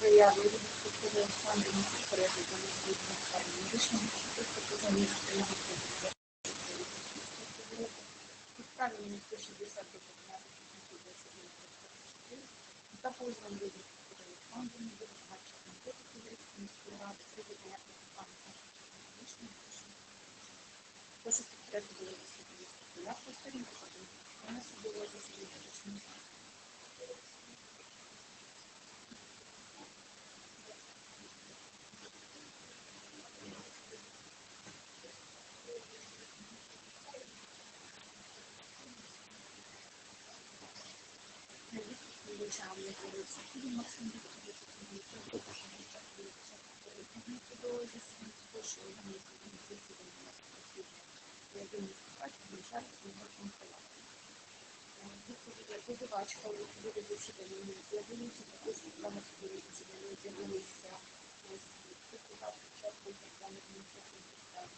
заяви від Олександра на перегляду на відповідно скарження рішення, що його позиція. Підставі мені 160 до 15 29 та позовом від Святого Олександра не буде комітету Київської міської ради про видання процесуального рішення. Прошу підтримати було засідання. Я повторюю, що у нас було засідання рішення. Державний поліції Київ Максим Вікторович, до засідання першого організації засідання на засідання. Я думаю, що вивчати свого контролю. Позивачка у судові засідання не з'явилися, також саме судові засідання з'явилися початку державних адміністративних справ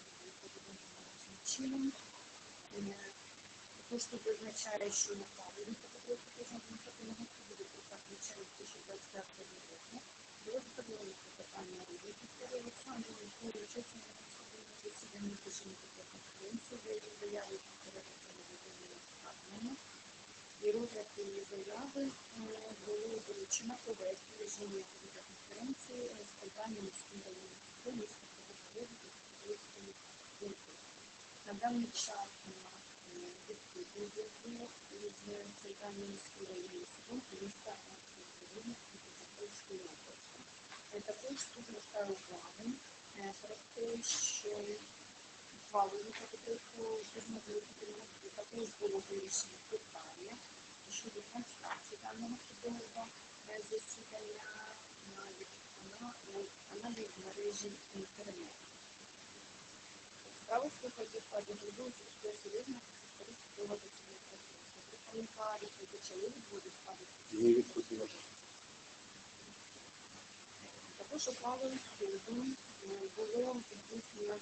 належним чином. Також тут визначає, що направлені протокол потужного адміністративного 2025 року було задоволено питання Олександрів, якої участі на засіданні режиму конференції, заявив заяву передачі скарження. І розгляд цієї заяви е, було доручено провести режимі конференції з питанням міським районним судом міста Київської Київської. На даний час у нас відсутній зв'язок з центральним міським районним міста Києва Київської області. Е, Також тут звертаю увагу е, про те, що ухвалою протоколу можливо також було вирішено питання щодо трансляції даного судового засідання на на- каналі в мережі інтернет. Слухають складі головуючи що серйозно судового засідання процесу. При коментарі почали відводити складу. Також ухвалою суду було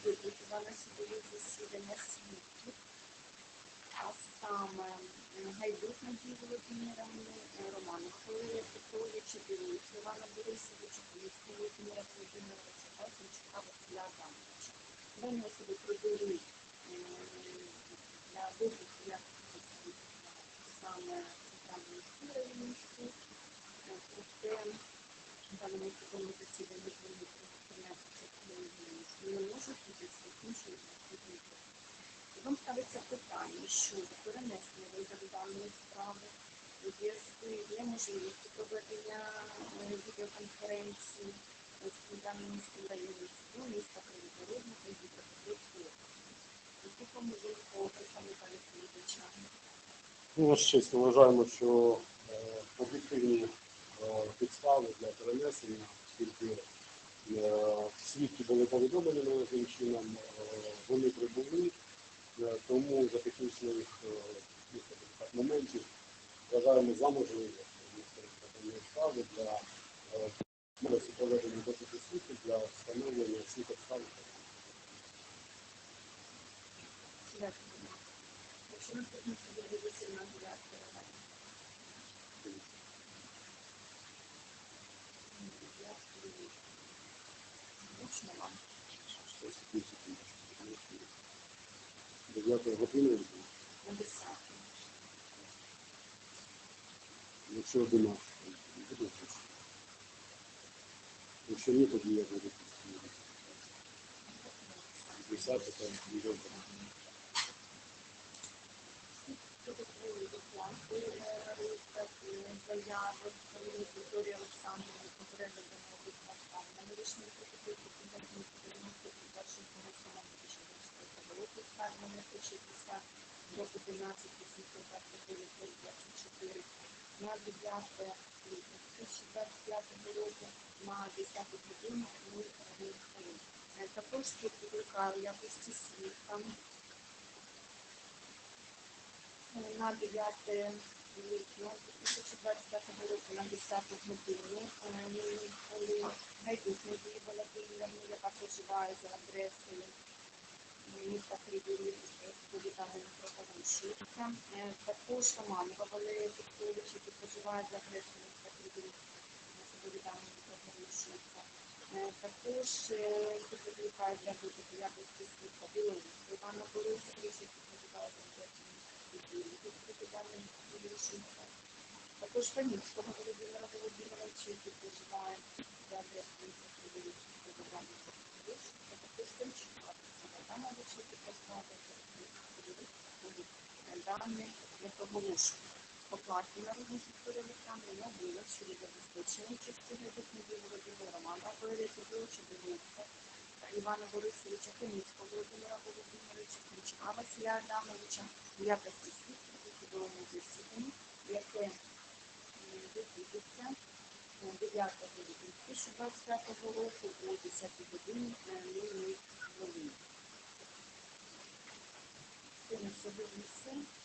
викликання на судові засідання свідків, а саме Гайдук Надії Володимировни, Романа Михайловича Петровича, Білоус Івана Борисовича, Поліцького Володимира Володимировича та Сенчука Василя Адамовича. Дані особи прибули е, для виклику як саме центральної суду суд, Е, проте даному судовому засіданні є можливістю проведення е, відеоконференції з центральним міським міста Кривогородна та Дніпропетровської області. Які помилки по представника відповідача? Ну, ми вважаємо, що е, об'єктивні е, підстави для перенесення, оскільки свідки були повідомлені належним чином, вони прибули, тому за технічних моментів вважаємо за можливе вправи для проведення досвіду для встановлення всіх якщо одинадцять, буде. Якщо ні, тоді я буду десяти, там мільйон. Заяви Вікторії Олександрівни про перегляд даного на вирішення протоколу Кабінету Міністрів першого комісії 2024 року скарження 160 до 11 824 на 9 квітня 2025 року на 10 годину 0 хвилин. Також викликаю якості свідка на 9 липня 2025 року на 10 годину, Гайдук Надії Володимирівни, яка проживає за адресою міста Кривий Ріг, повідомлення про порушення. Е, Також Романова Валерія Петровича, який за адресою міста Кривий Ріг, повідомлення про порушення. Е, Також викликає для випадку якості свідка Білорусу Івана Борисовича, проживає за повідомлення про порушення. Також Фанівського Володимира Володимировича, який проживає за повідомлення про порушення. Також Фанчука, обичайки поставити дані не проголошують. Оплаті народних Вікторії Олександрівни обов'язок щодо забезпечення частини техніків Володимира Романа Борисовича Білоруса та Івана Борисовича Хмельницького Володимира Володимировича Ключка Василя Адамовича в якості свідків у судовому засіданні, яке відбудеться е, 9 липня 2025 року о 10 годині 00 хвилин. Це на сьогодні все.